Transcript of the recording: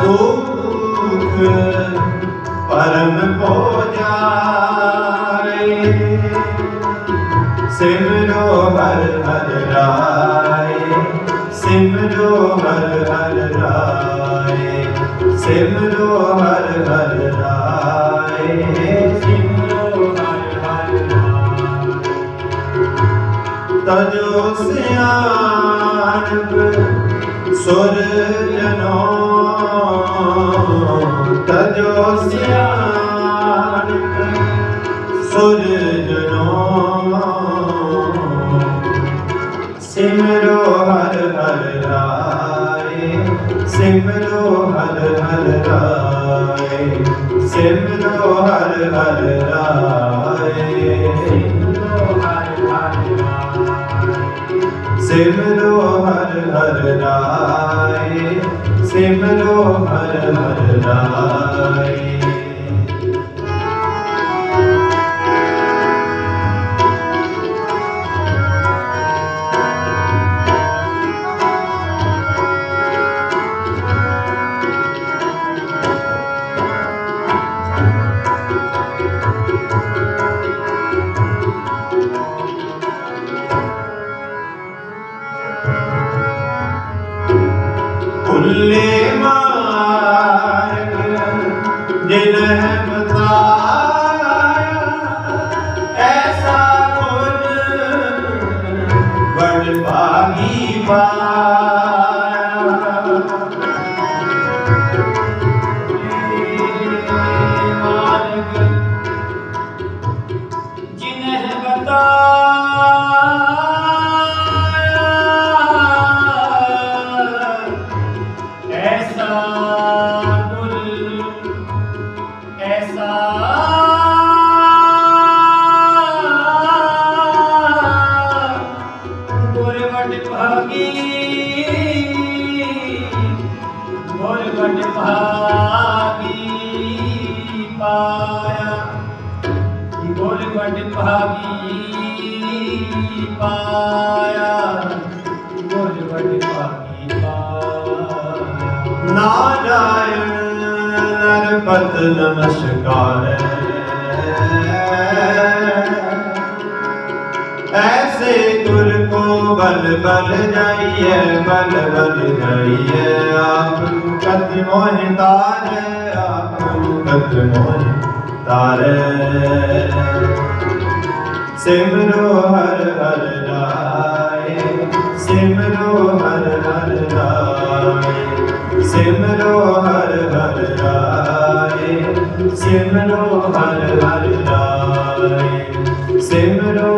ਦੁਖ ਪਰਮ ਕੋ ਜਾਏ ਸਿਮਰੋ ਹਰ ਹਰ ਰਾਏ ਸਿਮਰੋ ਹਰ ਹਰ ਰਾਏ ਸਿਮਰੋ ਹਰ ਹਰ ਰਾਏ ਸਿਮਰੋ ਹਰ ਹਰ ਰਾਏ ਤਜੋ ਸਿਆਣਪ ਸੁਰ ਜਨੋ ਤਜੋ ਸਿਆਣਪ ਸੁਰ ਜਨੋ ਸਿਮਰੋ ਹਰ ਹਰ ਰਾਏ ਸਿਮਰੋ ਹਰ ਹਰ ਰਾਏ ਸਿਮਰੋ ਹਰ ਹਰ ਰਾਏ ਸਿਮਰੋ ਹਰ ਹਰ ਸਿਮਰੋ ਹਰ ਹਰ ਰਾਏ ਸਿਮਰੋ ਹਰ ਹਰ ਰਾਏ ਭੁੱਲੇ ਮਾਰਗ ਜਿਨ ਬਤਾਇਆ ਐਸਾ ਗੁਣ ਬੜ ਭਾਗੀ ਪਾਇਆ ਗੁਰ ਵਡ ਭਾਗੀ ਪਾਇਆ। ਗੁਰ ਵਡ ਭਾਗੀ ਪਾਇਆ। ਗੁਰ ਵਡ ਭਾਗੀ ਪਾਇਆ। ਨਾਰਾਇਣ ਨਰਪਤ ਨਮਸਕਾਰ। ਐਸੇ ਗੁਰ ਕੋ ਬਲ ਬਲ ਜਾਈਏ ਬਲ ਬਲ ਜਾਈਏ ਆਪ। ਮੋਹਿ ਤਾਰੇ ਆਪ ਕਤ ਮੋਹਿ ਤਾਰੇ। ਸਿਮਰੋ ਹਰ ਹਰ ਰਾਏ ਸਿਮਰੋ ਹਰ ਹਰ ਰਾਏ ਸਿਮਰੋ ਹਰ ਹਰ ਰਾਏ ਸਿਮਰੋ ਹਰ ਹਰ ਰਾਏ ਸਿਮਰੋ